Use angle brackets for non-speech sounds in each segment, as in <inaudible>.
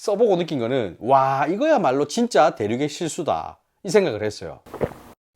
써보고 느낀 거는 와 이거야말로 진짜 대륙의 실수다. 이 생각을 했어요.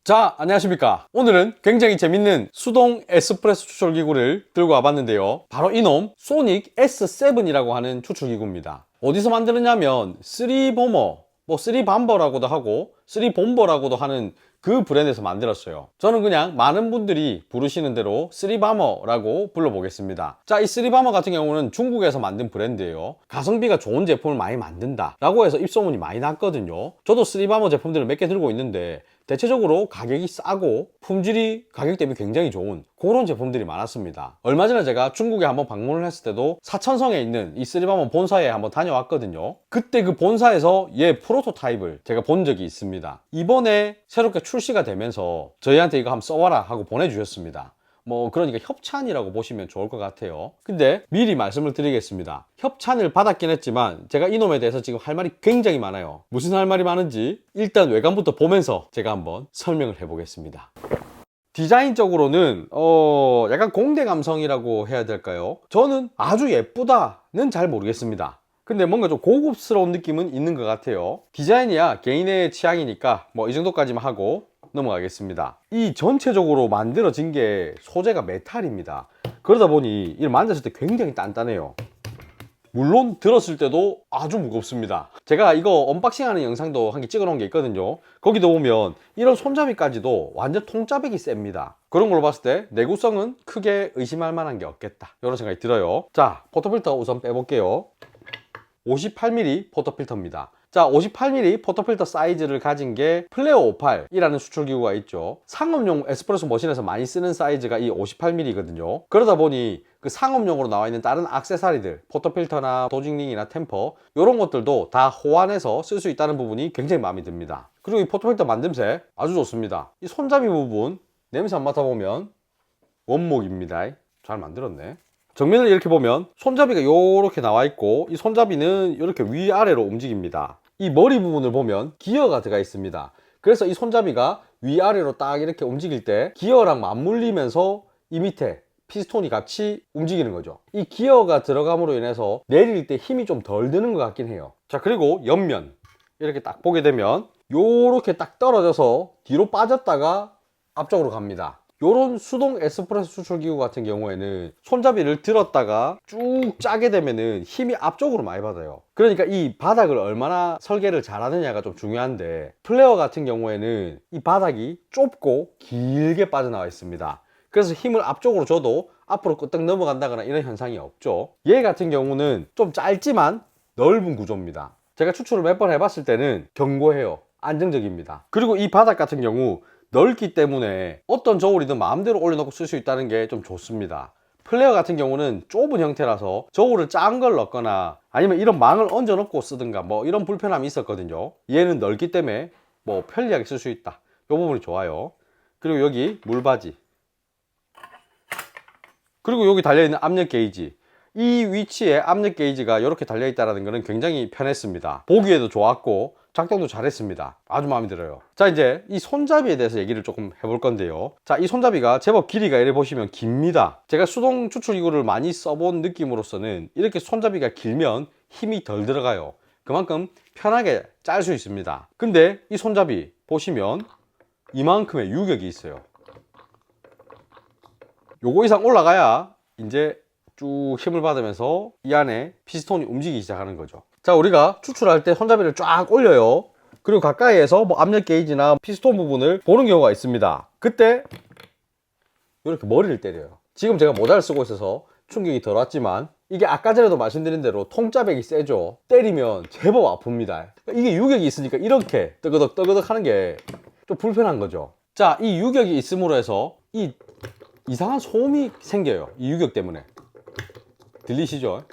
자 안녕하십니까. 오늘은 굉장히 재밌는 수동 에스프레소 추출기구를 들고 와봤는데요. 바로 이놈 소닉 S7이라고 하는 추출기구입니다. 어디서 만드느냐면 3보머 뭐 3밤버라고도 하고 3본버라고도 하는 그 브랜드에서 만들었어요. 저는 그냥 많은 분들이 부르시는 대로 3바머라고 불러보겠습니다. 자이 3바머 같은 경우는 중국에서 만든 브랜드예요. 가성비가 좋은 제품을 많이 만든다 라고 해서 입소문이 많이 났거든요. 저도 3바머 제품들을 몇 개 들고 있는데 대체적으로 가격이 싸고 품질이 가격 대비 굉장히 좋은 그런 제품들이 많았습니다. 얼마 전에 제가 중국에 한번 방문을 했을 때도 사천성에 있는 이 쓰리바몬 본사에 한번 다녀왔거든요. 그때 그 본사에서 얘 프로토타입을 제가 본 적이 있습니다. 이번에 새롭게 출시가 되면서 저희한테 이거 한번 써와라 하고 보내주셨습니다. 뭐 그러니까 협찬이라고 보시면 좋을 것 같아요. 근데 미리 말씀을 드리겠습니다. 협찬을 받았긴 했지만 제가 이놈에 대해서 지금 할 말이 굉장히 많아요. 무슨 할 말이 많은지 일단 외관부터 보면서 제가 한번 설명을 해보겠습니다. 디자인적으로는 어 약간 공대 감성이라고 해야 될까요? 저는 아주 예쁘다는 잘 모르겠습니다. 근데 뭔가 좀 고급스러운 느낌은 있는 것 같아요. 디자인이야 개인의 취향이니까 뭐 이 정도까지만 하고 넘어가겠습니다. 이 전체적으로 만들어진 게 소재가 메탈입니다. 그러다 보니 이를 만졌을 때 굉장히 단단해요. 물론 들었을 때도 아주 무겁습니다. 제가 이거 언박싱하는 영상도 한 개 찍어 놓은 게 있거든요. 거기도 보면 이런 손잡이까지도 완전 통짜배기 셉니다. 그런 걸로 봤을 때 내구성은 크게 의심할 만한 게 없겠다. 이런 생각이 들어요. 자 포터필터 우선 빼볼게요. 58mm 포터필터입니다 자 58mm 포터필터 사이즈를 가진 게 플레어 58이라는 수출기구가 있죠. 상업용 에스프레소 머신에서 많이 쓰는 사이즈가 이 58mm거든요. 그러다 보니 그 상업용으로 나와 있는 다른 악세사리들 포터필터나 도직링이나 템퍼 이런 것들도 다 호환해서 쓸 수 있다는 부분이 굉장히 마음에 듭니다. 그리고 이 포터필터 만듦새 아주 좋습니다. 이 손잡이 부분 냄새 한번 맡아보면 원목입니다. 잘 만들었네. 정면을 이렇게 보면 손잡이가 이렇게 나와 있고 이 손잡이는 이렇게 위아래로 움직입니다 이 머리 부분을 보면 기어가 들어가 있습니다. 그래서 이 손잡이가 위아래로 딱 이렇게 움직일 때 기어랑 맞물리면서 이 밑에 피스톤이 같이 움직이는 거죠. 이 기어가 들어감으로 인해서 내릴 때 힘이 좀 덜 드는 것 같긴 해요. 자 그리고 옆면. 이렇게 딱 보게 되면 요렇게 딱 떨어져서 뒤로 빠졌다가 앞쪽으로 갑니다 요런 수동 에스프레소 수출기구 같은 경우에는 손잡이를 들었다가 쭉 짜게 되면은 힘이 앞쪽으로 많이 받아요. 그러니까 이 바닥을 얼마나 설계를 잘하느냐가 좀 중요한데 플레어 같은 경우에는 이 바닥이 좁고 길게 빠져나와 있습니다. 그래서 힘을 앞쪽으로 줘도 앞으로 끄떡 넘어간다거나 이런 현상이 없죠. 얘 같은 경우는 좀 짧지만 넓은 구조입니다. 제가 추출을 몇 번 해봤을 때는 견고해요. 안정적입니다. 그리고 이 바닥 같은 경우 넓기 때문에 어떤 저울이든 마음대로 올려놓고 쓸 수 있다는 게 좀 좋습니다. 플레어 같은 경우는 좁은 형태라서 저울을 작은 걸 넣거나 아니면 이런 망을 얹어 놓고 쓰든가 뭐 이런 불편함이 있었거든요. 얘는 넓기 때문에 뭐 편리하게 쓸 수 있다. 이 부분이 좋아요. 그리고 여기 물바지. 그리고 여기 달려있는 압력 게이지. 이 위치에 압력 게이지가 이렇게 달려있다는 것은 굉장히 편했습니다. 보기에도 좋았고 작동도 잘했습니다. 아주 마음에 들어요. 자 이제 이 손잡이에 대해서 얘기를 조금 해볼 건데요. 자 이 손잡이가 제법 길이가 이래 보시면 깁니다. 제가 수동 추출기구를 많이 써본 느낌으로서는 이렇게 손잡이가 길면 힘이 덜 들어가요. 그만큼 편하게 짤 수 있습니다. 근데 이 손잡이 보시면 이만큼의 유격이 있어요. 요거 이상 올라가야 이제 쭉 힘을 받으면서 이 안에 피스톤이 움직이기 시작하는 거죠 자 우리가 추출할 때 손잡이를 쫙 올려요. 그리고 가까이에서 뭐 압력 게이지나 피스톤 부분을 보는 경우가 있습니다. 그때 이렇게 머리를 때려요. 지금 제가 모자를 쓰고 있어서 충격이 덜 왔지만 이게 아까 전에도 말씀드린 대로 통짜백이 세죠. 때리면 제법 아픕니다. 이게 유격이 있으니까 이렇게 뜨거덕 뜨거덕 하는 게 좀 불편한 거죠. 자 이 유격이 있음으로 해서 이 이상한 소음이 생겨요. 이 유격 때문에. 들리시죠?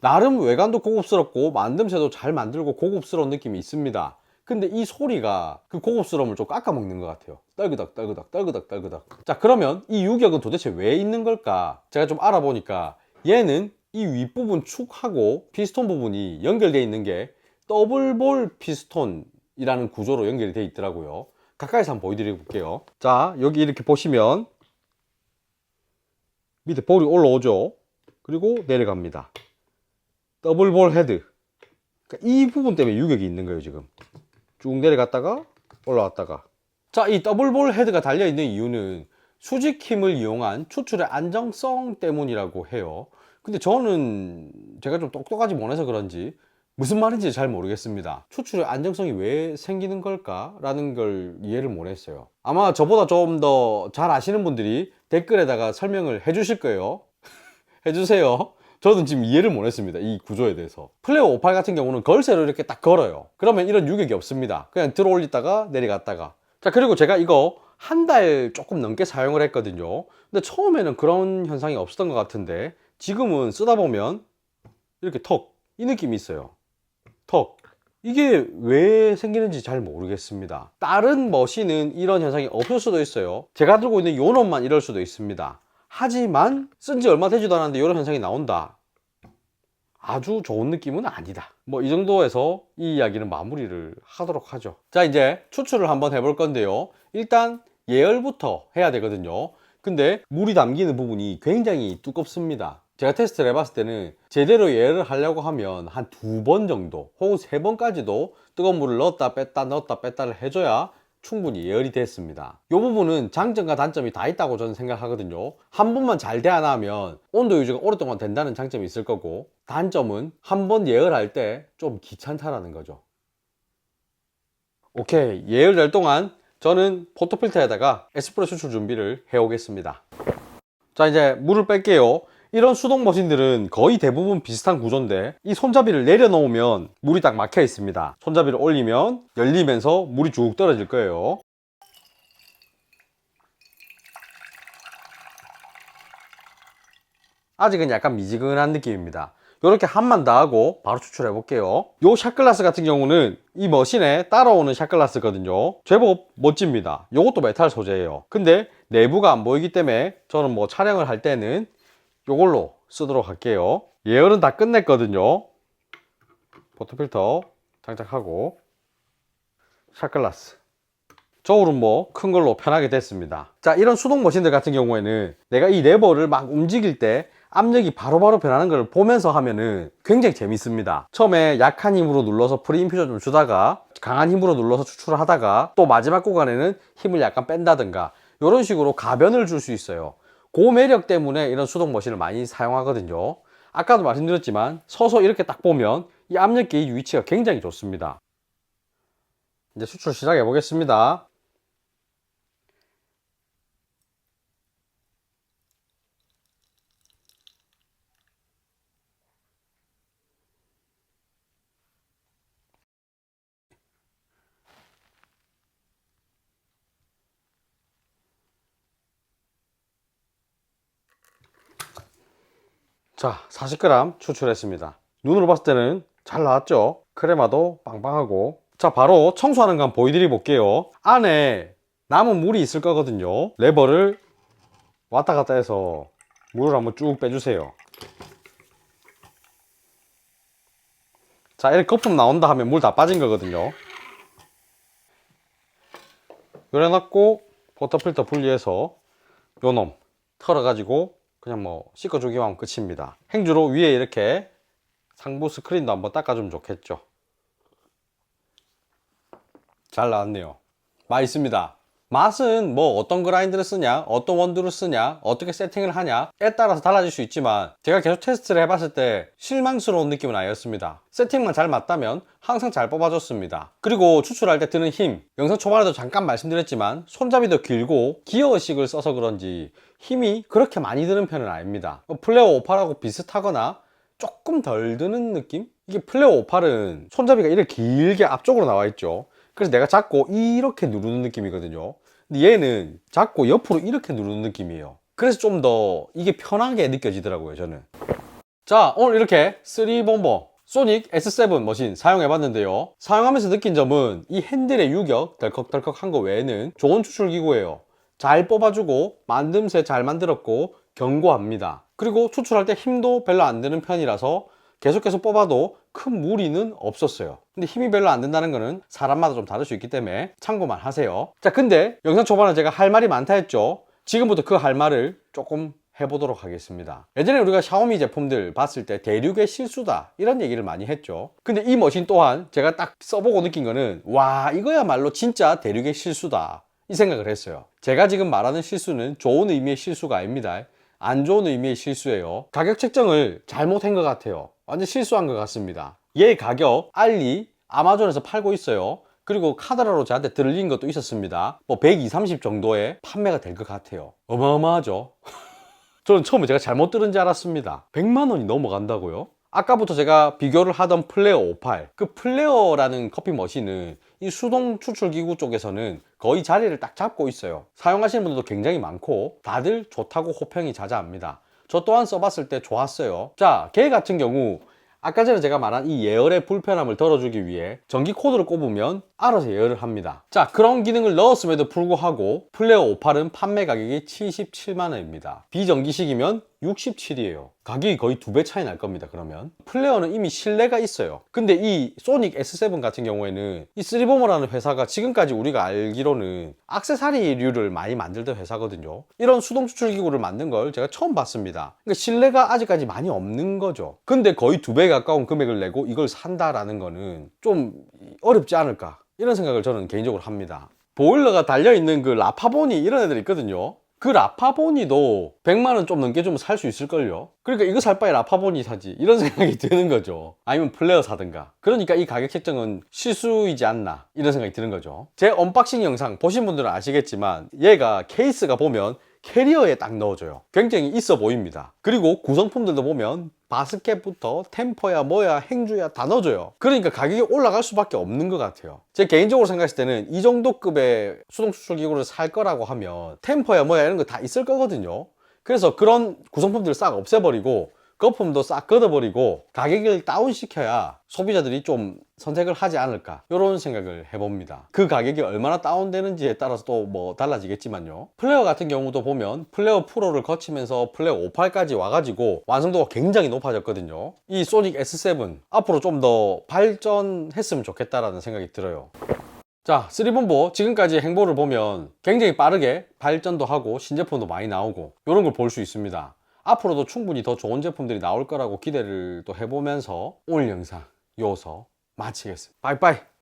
나름 외관도 고급스럽고 만듦새도 잘 만들고 고급스러운 느낌이 있습니다. 근데 이 소리가 그 고급스러움을 좀 깎아먹는 것 같아요. 떨그덕 떨그덕 떨그덕 떨그덕. 자 그러면 이 유격은 도대체 왜 있는 걸까? 제가 좀 알아보니까 얘는 이 윗부분 축하고 피스톤 부분이 연결되어 있는 게 더블볼 피스톤이라는 구조로 연결이 되어 있더라고요. 가까이서 한번 보여드릴게요. 자 여기 이렇게 보시면 밑에 볼이 올라오죠? 그리고 내려갑니다 더블 볼 헤드 그러니까 이 부분 때문에 유격이 있는 거예요 지금 쭉 내려갔다가 올라왔다가 자 이 더블 볼 헤드가 달려있는 이유는 수직 힘을 이용한 추출의 안정성 때문이라고 해요 근데 저는 제가 좀 똑똑하지 못해서 그런지 무슨 말인지 잘 모르겠습니다. 추출의 안정성이 왜 생기는 걸까? 라는 걸 이해를 못했어요. 아마 저보다 좀 더 잘 아시는 분들이 댓글에다가 설명을 해 주실 거예요. <laughs> 해주세요. 저는 지금 이해를 못 했습니다. 이 구조에 대해서. 플레어 58 같은 경우는 걸쇠로 이렇게 딱 걸어요. 그러면 이런 유격이 없습니다. 그냥 들어 올리다가 내려갔다가. 자, 그리고 제가 이거 한 달 조금 넘게 사용을 했거든요. 근데 처음에는 그런 현상이 없었던 것 같은데 지금은 쓰다 보면 이렇게 턱, 이 느낌이 있어요. 턱. 이게 왜 생기는지 잘 모르겠습니다. 다른 머신은 이런 현상이 없을 수도 있어요. 제가 들고 있는 요 놈만 이럴 수도 있습니다. 하지만 쓴 지 얼마 되지도 않았는데 이런 현상이 나온다. 아주 좋은 느낌은 아니다. 뭐 이 정도에서 이 이야기는 마무리를 하도록 하죠. 자, 이제 추출을 한번 해볼 건데요. 일단 예열부터 해야 되거든요. 근데 물이 담기는 부분이 굉장히 두껍습니다. 제가 테스트를 해봤을 때는 제대로 예열을 하려고 하면 한 두 번 정도 혹은 세 번까지도 뜨거운 물을 넣었다 뺐다 넣었다 뺐다를 해줘야 충분히 예열이 됐습니다. 이 부분은 장점과 단점이 다 있다고 저는 생각하거든요. 한 번만 잘 대하나 하면 온도 유지가 오랫동안 된다는 장점이 있을 거고 단점은 한 번 예열할 때 좀 귀찮다라는 거죠. 오케이 예열될 동안 저는 포토필터에다가 에스프레소 추출 준비를 해 오겠습니다. 자 이제 물을 뺄게요. 이런 수동 머신들은 거의 대부분 비슷한 구조인데 이 손잡이를 내려놓으면 물이 딱 막혀 있습니다. 손잡이를 올리면 열리면서 물이 쭉 떨어질 거예요. 아직은 약간 미지근한 느낌입니다. 이렇게 한만 더 하고 바로 추출해 볼게요. 요 샷글라스 같은 경우는 이 머신에 따라오는 샷글라스거든요. 제법 멋집니다. 요것도 메탈 소재예요. 근데 내부가 안 보이기 때문에 저는 뭐 촬영을 할 때는 요걸로 쓰도록 할게요. 예열은 다 끝냈거든요. 포토필터 장착하고 샷글라스 저울은 뭐 큰 걸로 편하게 됐습니다. 자 이런 수동 머신들 같은 경우에는 내가 이 레버를 막 움직일 때 압력이 바로 바로 변하는 걸 보면서 하면은 굉장히 재밌습니다. 처음에 약한 힘으로 눌러서 프리 인퓨전 좀 주다가 강한 힘으로 눌러서 추출을 하다가 또 마지막 구간에는 힘을 약간 뺀다든가 이런 식으로 가변을 줄 수 있어요. 그 매력 때문에 이런 수동 머신을 많이 사용하거든요. 아까도 말씀드렸지만 서서 이렇게 딱 보면 이 압력 게이지 위치가 굉장히 좋습니다. 이제 수출 시작해 보겠습니다. 자, 40g 추출했습니다. 눈으로 봤을 때는 잘 나왔죠? 크레마도 빵빵하고. 자, 바로 청소하는 거 한번 보여드려 볼게요. 안에 남은 물이 있을 거거든요. 레버를 왔다 갔다 해서 물을 한번 쭉 빼주세요. 자, 이렇게 거품 나온다 하면 물 다 빠진 거거든요. 요래놨고, 포터필터 분리해서 요놈 털어가지고 그냥 뭐 씻어주기만 하면 끝입니다. 행주로 위에 이렇게 상부 스크린도 한번 닦아주면 좋겠죠. 잘 나왔네요. 맛있습니다. 맛은 뭐 어떤 그라인드를 쓰냐, 어떤 원두를 쓰냐, 어떻게 세팅을 하냐에 따라서 달라질 수 있지만 제가 계속 테스트를 해봤을 때 실망스러운 느낌은 아니었습니다. 세팅만 잘 맞다면 항상 잘 뽑아줬습니다. 그리고 추출할 때 드는 힘, 영상 초반에도 잠깐 말씀드렸지만 손잡이도 길고 기어의식을 써서 그런지 힘이 그렇게 많이 드는 편은 아닙니다. 플레어 58하고 비슷하거나 조금 덜 드는 느낌? 이게 플레어 58은 손잡이가 이렇게 길게 앞쪽으로 나와 있죠. 그래서 내가 잡고 이렇게 누르는 느낌이거든요. 근데 얘는 잡고 옆으로 이렇게 누르는 느낌이에요. 그래서 좀 더 이게 편하게 느껴지더라고요, 저는. 자, 오늘 이렇게 3본버 소닉 S7 머신 사용해봤는데요. 사용하면서 느낀 점은 이 핸들의 유격, 덜컥덜컥 한 거 외에는 좋은 추출기구예요. 잘 뽑아주고 만듦새 잘 만들었고 견고합니다. 그리고 추출할 때 힘도 별로 안 드는 편이라서 계속 계속 뽑아도 큰 무리는 없었어요. 근데 힘이 별로 안 된다는 거는 사람마다 좀 다를 수 있기 때문에 참고만 하세요. 자, 근데 영상 초반에 제가 할 말이 많다 했죠. 지금부터 그 할 말을 조금 해보도록 하겠습니다. 예전에 우리가 샤오미 제품들 봤을 때 대륙의 실수다 이런 얘기를 많이 했죠. 근데 이 머신 또한 제가 딱 써보고 느낀 거는 와 이거야말로 진짜 대륙의 실수다 이 생각을 했어요. 제가 지금 말하는 실수는 좋은 의미의 실수가 아닙니다. 안 좋은 의미의 실수예요. 가격 책정을 잘못한 것 같아요. 완전 실수한 것 같습니다. 얘 가격 알리 아마존에서 팔고 있어요. 그리고 카드라로 저한테 들린 것도 있었습니다. 뭐 120, 30 정도에 판매가 될 것 같아요. 어마어마하죠? <laughs> 저는 처음에 제가 잘못 들은 줄 알았습니다. 100만 원이 넘어간다고요? 아까부터 제가 비교를 하던 플레어 58. 그 플레어라는 커피 머신은 이 수동 추출 기구 쪽에서는 거의 자리를 딱 잡고 있어요. 사용하시는 분들도 굉장히 많고 다들 좋다고 호평이 자자합니다. 저 또한 써봤을 때 좋았어요. 자, 걔 같은 경우 아까 전에 제가 말한 이 예열의 불편함을 덜어주기 위해 전기 코드를 꼽으면 알아서 예열을 합니다. 자, 그런 기능을 넣었음에도 불구하고 플레어 58은 판매 가격이 77만원입니다. 비전기식이면 67이에요. 가격이 거의 두 배 차이 날 겁니다, 그러면. 플레어는 이미 실내가 있어요. 근데 이 소닉 S7 같은 경우에는 이 쓰리보머라는 회사가 지금까지 우리가 알기로는 악세사리류를 많이 만들던 회사거든요. 이런 수동 추출 기구를 만든 걸 제가 처음 봤습니다. 그러니까 실내가 아직까지 많이 없는 거죠. 근데 거의 두 배 가까운 금액을 내고 이걸 산다라는 거는 좀 어렵지 않을까. 이런 생각을 저는 개인적으로 합니다. 보일러가 달려있는 그 라파보니 이런 애들이 있거든요. 그 라파보니도 100만원 좀 넘게 주면 살 수 있을걸요? 그러니까 이거 살 바에 라파보니 사지. 이런 생각이 <laughs> 드는 거죠. 아니면 플레어 사든가. 그러니까 이 가격 책정은 실수이지 않나. 이런 생각이 드는 거죠. 제 언박싱 영상 보신 분들은 아시겠지만 얘가 케이스가 보면 캐리어에 딱 넣어줘요. 굉장히 있어 보입니다. 그리고 구성품들도 보면 바스켓부터 템퍼야 뭐야 행주야 다 넣어줘요. 그러니까 가격이 올라갈 수밖에 없는 것 같아요. 제 개인적으로 생각했을 때는 이 정도 급의 수동 추출 기구를 살 거라고 하면 템퍼야 뭐야 이런 거 다 있을 거거든요. 그래서 그런 구성품들을 싹 없애버리고 거품도 싹 걷어버리고 가격을 다운시켜야 소비자들이 좀 선택을 하지 않을까. 이런 생각을 해봅니다. 그 가격이 얼마나 다운되는지에 따라서 또 뭐 달라지겠지만요. 플레어 같은 경우도 보면 플레어 프로를 거치면서 플레어 58까지 와가지고 완성도가 굉장히 높아졌거든요. 이 소닉 S7 앞으로 좀 더 발전했으면 좋겠다라는 생각이 들어요. 자, 쓰리본보 지금까지 행보를 보면 굉장히 빠르게 발전도 하고 신제품도 많이 나오고 이런 걸 볼 수 있습니다. 앞으로도 충분히 더 좋은 제품들이 나올 거라고 기대를 또 해보면서 오늘 영상 요서 마치겠습니다. 빠이빠이!